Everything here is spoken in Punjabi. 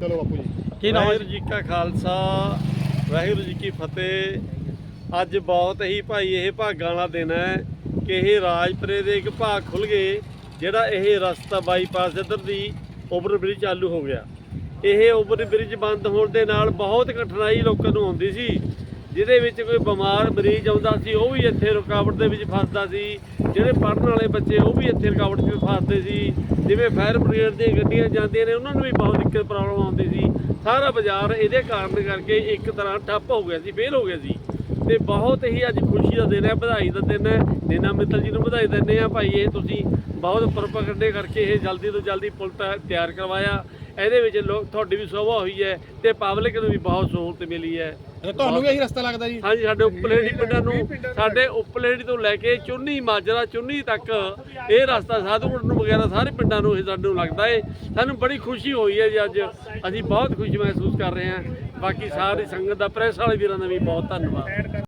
ਚਲੋ ਬਾਪੂ ਜੀ। ਕੀ ਨਾਮ ਹੈ ਵਾਹਿਗੁਰੂ ਜੀ ਕਾ ਖਾਲਸਾ ਵਾਹਿਗੁਰੂ ਜੀ ਕੀ ਫਤਿਹ। ਅੱਜ ਬਹੁਤ ਹੀ ਭਾਈ ਇਹ ਭਾਗਾਂ ਵਾਲਾ ਦਿਨ ਹੈ ਕਿ ਇਹ ਰਾਜਪੁਰੇ ਦੇ ਇੱਕ ਭਾਗ ਖੁੱਲ ਗਏ ਜਿਹੜਾ ਇਹ ਰਸਤਾ ਬਾਈਪਾਸ ਇੱਧਰ ਦੀ ਓਵਰ ਬ੍ਰਿਜ ਚਾਲੂ ਹੋ ਗਿਆ। ਇਹ ਓਵਰ ਬ੍ਰਿਜ ਬੰਦ ਹੋਣ ਦੇ ਨਾਲ ਬਹੁਤ ਕਠਿਨਾਈ ਲੋਕਾਂ ਨੂੰ ਆਉਂਦੀ ਸੀ। ਜਿਹਦੇ ਵਿੱਚ ਕੋਈ ਬਿਮਾਰ ਮਰੀਜ਼ ਆਉਂਦਾ ਸੀ, ਉਹ ਵੀ ਇੱਥੇ ਰੁਕਾਵਟ ਦੇ ਵਿੱਚ ਫਸਦਾ ਸੀ। ਜਿਹੜੇ ਪੜ੍ਹਨ ਵਾਲੇ ਬੱਚੇ, ਉਹ ਵੀ ਇੱਥੇ ਰੁਕਾਵਟ 'ਚ ਫਸਦੇ ਸੀ। ਜਿਵੇਂ ਫਾਇਰ ਬ੍ਰਿਗੇਡ ਦੀਆਂ ਗੱਡੀਆਂ ਜਾਂਦੀਆਂ ਨੇ, ਉਹਨਾਂ ਨੂੰ ਵੀ ਬਹੁਤ ਦਿੱਕਤ ਪ੍ਰੋਬਲਮ ਆਉਂਦੀ ਸੀ। ਸਾਰਾ ਬਾਜ਼ਾਰ ਇਹਦੇ ਕਾਰਨ ਕਰਕੇ ਇੱਕ ਤਰ੍ਹਾਂ ਠੱਪ ਹੋ ਗਿਆ ਸੀ ਫੇਲ ਹੋ ਗਿਆ ਸੀ। ਤੇ ਬਹੁਤ ਹੀ ਅੱਜ ਖੁਸ਼ੀ ਦਾ ਦਿਨ ਹੈ, ਵਧਾਈ ਦਾ ਦਿਨ ਹੈ। ਨੇਨਾ ਮਿੱਤਲ ਜੀ ਨੂੰ ਵਧਾਈ ਦਿੰਦੇ ਆ ਭਾਈ, ਇਹ ਤੁਸੀਂ ਬਹੁਤ ਪ੍ਰੋਪਗੰਡੇ ਕਰਕੇ ਇਹ ਜਲਦੀ ਤੋਂ ਜਲਦੀ ਪੁਲ ਤਿਆਰ ਕਰਵਾਇਆ। ਇਹਦੇ ਵਿੱਚ ਲੋਕ ਤੁਹਾਡੀ ਵੀ ਸੋਭਾ ਹੋਈ ਹੈ ਤੇ ਪਬਲਿਕ ਨੂੰ ਵੀ ਬਹੁਤ ਸਹੂਲਤ ਮਿਲੀ ਹੈ। ਤੁਹਾਨੂੰ ਵੀ ਇਹੀ ਰਸਤਾ ਲੱਗਦਾ ਜੀ? ਹਾਂਜੀ ਸਾਡੇ ਉਪਲੇੜੀ ਪਿੰਡਾਂ ਨੂੰ ਸਾਡੇ ਉਪਲੇੜੀ ਤੋਂ ਲੈ ਕੇ ਚੁੰਨੀ ਮਾਜਰਾ ਚੁੰਨੀ ਤੱਕ ਇਹ ਰਸਤਾ ਸਾਧੂਪੁਰ ਨੂੰ ਵਗੈਰਾ ਸਾਰੇ ਪਿੰਡਾਂ ਨੂੰ ਇਹ ਸਾਨੂੰ ਲੱਗਦਾ ਏ। ਸਾਨੂੰ ਬੜੀ ਖੁਸ਼ੀ ਹੋਈ ਹੈ ਜੀ ਅੱਜ। ਅਸੀਂ ਬਹੁਤ ਖੁਸ਼ੀ ਮਹਿਸੂਸ ਕਰ ਰਹੇ ਹਾਂ। ਬਾਕੀ ਸਾਰੀ ਸੰਗਤ ਦਾ ਪ੍ਰੈਸ ਵਾਲੇ ਵੀਰਾਂ ਦਾ ਵੀ ਬਹੁਤ ਧੰਨਵਾਦ।